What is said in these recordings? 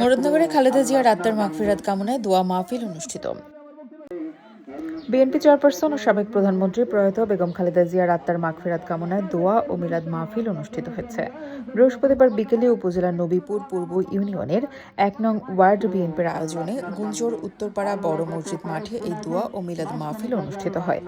মুরাদনগরে খালেদা জিয়ার আত্মার মাগফিরাত কামনায় দোয়া মাহফিল অনুষ্ঠিত। বিএনপি চেয়ারপারসন ও সাবেক প্রধানমন্ত্রী প্রয়াত বেগম খালেদা জিয়ার আত্মার মাগফিরাত কামনায় দোয়া ও মিলাদ মাহফিল অনুষ্ঠিত হয়েছে। বৃহস্পতিবার বিকেলে উপজেলার নবীপুর পূর্ব ইউনিয়নের এক নং ওয়ার্ড বিএনপির আয়োজনে গুঞ্জোর উত্তরপাড়া বড় মসজিদ মাঠে এই দোয়া ও মিলাদ মাহফিল অনুষ্ঠিত হয়।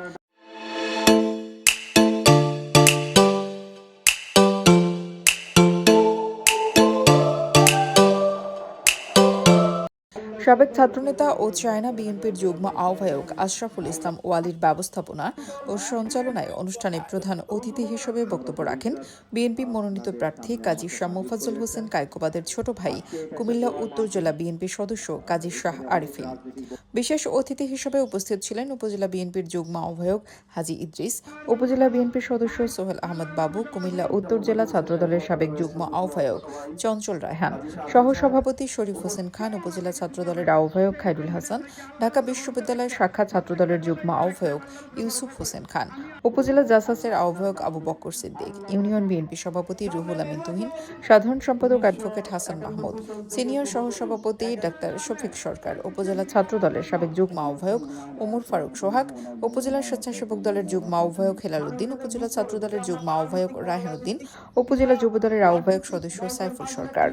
সাবেক ছাত্রনেতা ও চায়না বিএনপির যুগ্ম আহ্বায়ক আশরাফুল ইসলাম ওয়ালির ব্যবস্থাপনা ও সঞ্চালনায় অনুষ্ঠানে প্রধান অতিথি হিসেবে বক্তব্য রাখেন বিএনপি মনোনীত প্রার্থী কাজী শাহ মোফাজ্জল হোসেন কায়কোবাদের ছোট ভাই কুমিল্লা উত্তর জেলা বিএনপি সদস্য কাজী শাহ আরিফিন। বিশেষ অতিথি হিসেবে উপস্থিত ছিলেন উপজেলা বিএনপির যুগ্ম আহ্বায়ক হাজি ইদ্রিস, উপজেলা বিএনপির সদস্য সোহেল আহমদ বাবু, কুমিল্লা উত্তর জেলা ছাত্রদলের সাবেক যুগ্ম আহ্বায়ক চঞ্চল রায়হান, সহসভাপতি শরীফ হোসেন খান, উপজেলা ছাত্রদলের আহ্বায়ক খায়রুল হাসান, ঢাকা বিশ্ববিদ্যালয়ের শাখা ছাত্রদলের যুগ্ম আহ্বায়ক ইউসুফ হোসেন খান, উপজেলা জাসাসের আহ্বায়ক আবু বক্কর সিদ্দিক, ইউনিয়ন বিএনপি সভাপতি রুহুল আমিন তুহিন, সাধারণ সম্পাদক অ্যাডভোকেট হাসান মাহমুদ, সিনিয়র সহসভাপতি ডাক্তার শফিক সরকার, উপজেলা ছাত্রদলের সাবেক যুগ্ম আহ্বায়ক ওমর ফারুক সোহাগ, উপজেলা স্বেচ্ছাসেবক দলের যুগ্ম আহ্বায়ক হেলাল উদ্দিন উপজেলা ছাত্রদলের যুগ্ম আহ্বায়ক রাহেন উদ্দিন উপজেলা যুবদলের আহ্বায়ক সদস্য সাইফুল সরকার।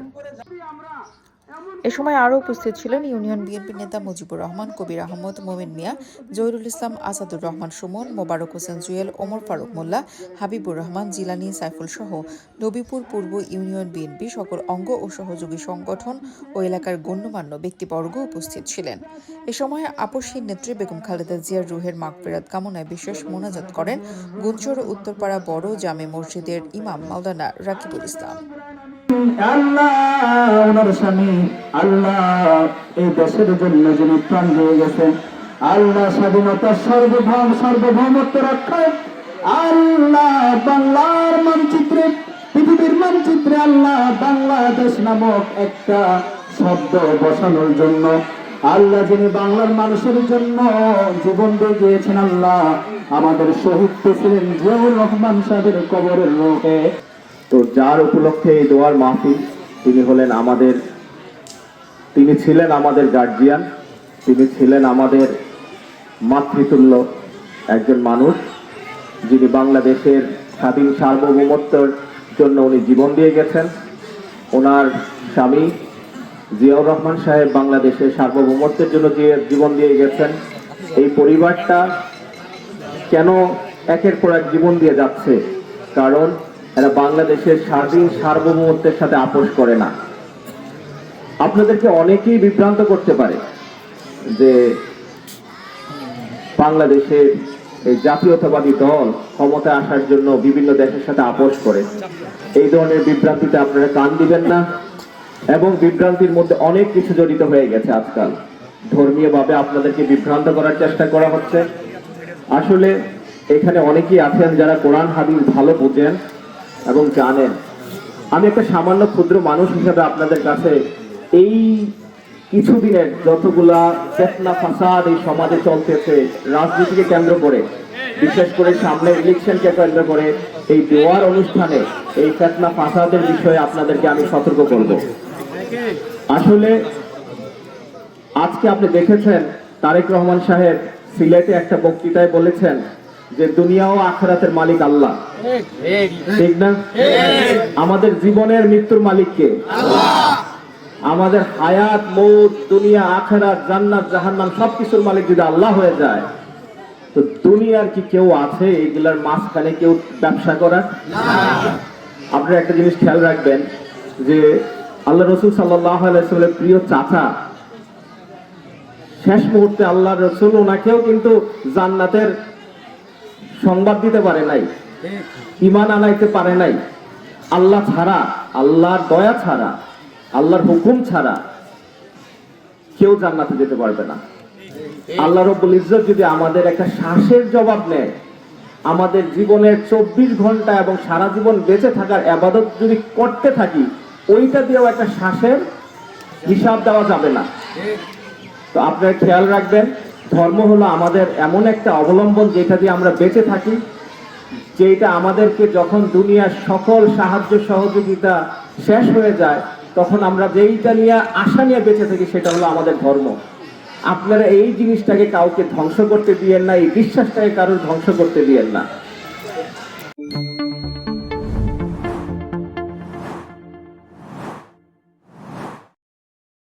এ সময় আরও উপস্থিত ছিলেন ইউনিয়ন বিএনপি নেতা মুজিবুর রহমান, কবির আহমদ, মোমিন মিয়া, জহিরুল ইসলাম, আসাদুর রহমান সুমন, মোবারক হোসেন জুয়েল, ওমর ফারুক মোল্লা, হাবিবুর রহমান, জিলানি সাইফুল সহ নবীপুর পূর্ব ইউনিয়ন বিএনপি সকল অঙ্গ ও সহযোগী সংগঠন ও এলাকার গণ্যমান্য ব্যক্তিবর্গ উপস্থিত ছিলেন। এ সময় আপসহীন নেত্রী বেগম খালেদা জিয়ার রুহের মাগফিরাত কামনায় বিশেষ মোনাজাত করেন গুঞ্চর উত্তরপাড়া বড় জামে মসজিদের ইমাম মাওলানা রাকিবুল ইসলাম। আল্লাহ যিনি সর্বভৌম, সার্বভৌমত্ব আল্লাহ বাংলার মানচিত্রে, পৃথিবীর মানচিত্রে আল্লাহ বাংলাদেশ নামক একটা শব্দ বসানোর জন্য, আল্লাহ যিনি বাংলার মানুষের জন্য জীবন দিয়ে গিয়েছেন, আল্লাহ আমাদের শহীদ ছিলেন জিয়াউর রহমান সাহেবের কবরের রোহে। তো যার উপলক্ষে এই দোয়ার মাহফিল, তিনি হলেন আমাদের, তিনি ছিলেন আমাদের গার্জিয়ান তিনি ছিলেন আমাদের মাতৃতুল্য একজন মানুষ, যিনি বাংলাদেশের স্বাধীন সার্বভৌমত্বের জন্য উনি জীবন দিয়ে গেছেন। ওনার স্বামী জিয়াউর রহমান সাহেব বাংলাদেশের সার্বভৌমত্বের জন্য যে জীবন দিয়ে গেছেন, এই পরিবারটা কেন একের পর এক জীবন দিয়ে যাচ্ছে? কারণ এরা বাংলাদেশের স্বাধীন সার্বভৌমত্বের সাথে আপোষ করে না। আপনাদেরকে অনেকেই বিভ্রান্ত করতে পারে যে বাংলাদেশের এই জাতীয়তাবাদী দল ক্ষমতায় আসার জন্য বিভিন্ন দেশের সাথে আপোষ করে। এই ধরনের বিভ্রান্তিতে আপনারা কান দিবেন না এবং বিভ্রান্তির মধ্যে অনেক কিছু জড়িত হয়ে গেছে আজকাল। ধর্মীয়ভাবে আপনাদেরকে বিভ্রান্ত করার চেষ্টা করা হচ্ছে। আসলে এখানে অনেকেই আছেন যারা কোরআন, হাদিস ভালো বোঝেন। এবং জানেন, আমি একটা সামান্য ক্ষুদ্র মানুষ হিসেবে আপনাদের কাছে এই কিছুদিনের যতগুলা চেতনা ফাসাদ এই সমাজে চলতেছে, রাজনীতিকে কেন্দ্র করে, বিশেষ করে সামনে ইলেকশনকে কেন্দ্র করে, এই দেওয়ার অনুষ্ঠানে এই চেতনা ফাসাদের বিষয়ে আপনাদেরকে আমি সতর্ক করব। আসলে আজকে আপনি দেখেছেন, তারেক রহমান সাহেব সিলেটে একটা বক্তৃতায় বলেছেন যে দুনিয়া ও আখেরাতের মালিক আল্লাহ। ঠিক না? আমাদের জীবনের মৃত্যুর মালিককে আমাদের হায়াত, মৌত, দুনিয়া, আখেরাত, জান্নাত, জাহান্নাম সবকিছুর মালিক যদি আল্লাহ হয়ে যায়, তো দুনিয়ার কি কেউ আছে এগুলার মাঝখানে কেউ ব্যবসা করার? আপনারা একটা জিনিস খেয়াল রাখবেন যে আল্লাহ রসুল সাল্লামের প্রিয় চাচা, শেষ মুহূর্তে আল্লাহ রসুল ওনাকেও কিন্তু জান্নাতের সংবাদ দিতে পারে নাই ইমান আনাইতে পারে নাই। আল্লাহ ছাড়া, আল্লাহর দয়া ছাড়া, আল্লাহর হুকুম ছাড়া কেউ জান্নাতে যেতে পারবে না। আল্লাহ রব্বুল ইজ্জত যদি আমাদের একটা শ্বাসের জবাব নেয়, আমাদের জীবনের চব্বিশ ঘণ্টা এবং সারা জীবন বেঁচে থাকার আবাদত যদি করতে থাকি, ওইটা দিয়েও একটা শ্বাসের হিসাব দেওয়া যাবে না। তো আপনারা খেয়াল রাখবেন ধর্ম হলো আমাদের এমন একটা অবলম্বন যেটা দিয়ে আমরা বেঁচে থাকি, যেটা আমাদেরকে যখন দুনিয়ার সকল সাহায্য সহযোগিতা শেষ হয়ে যায়, তখন আমরা যেইটা নিয়ে আশা নিয়ে বেঁচে থাকি সেটা হলো আমাদের ধর্ম। আপনারা এই জিনিসটাকে কাউকে ধ্বংস করতে দিয়েন না, এই বিশ্বাসটাকে কারোর ধ্বংস করতে দিয়েন না।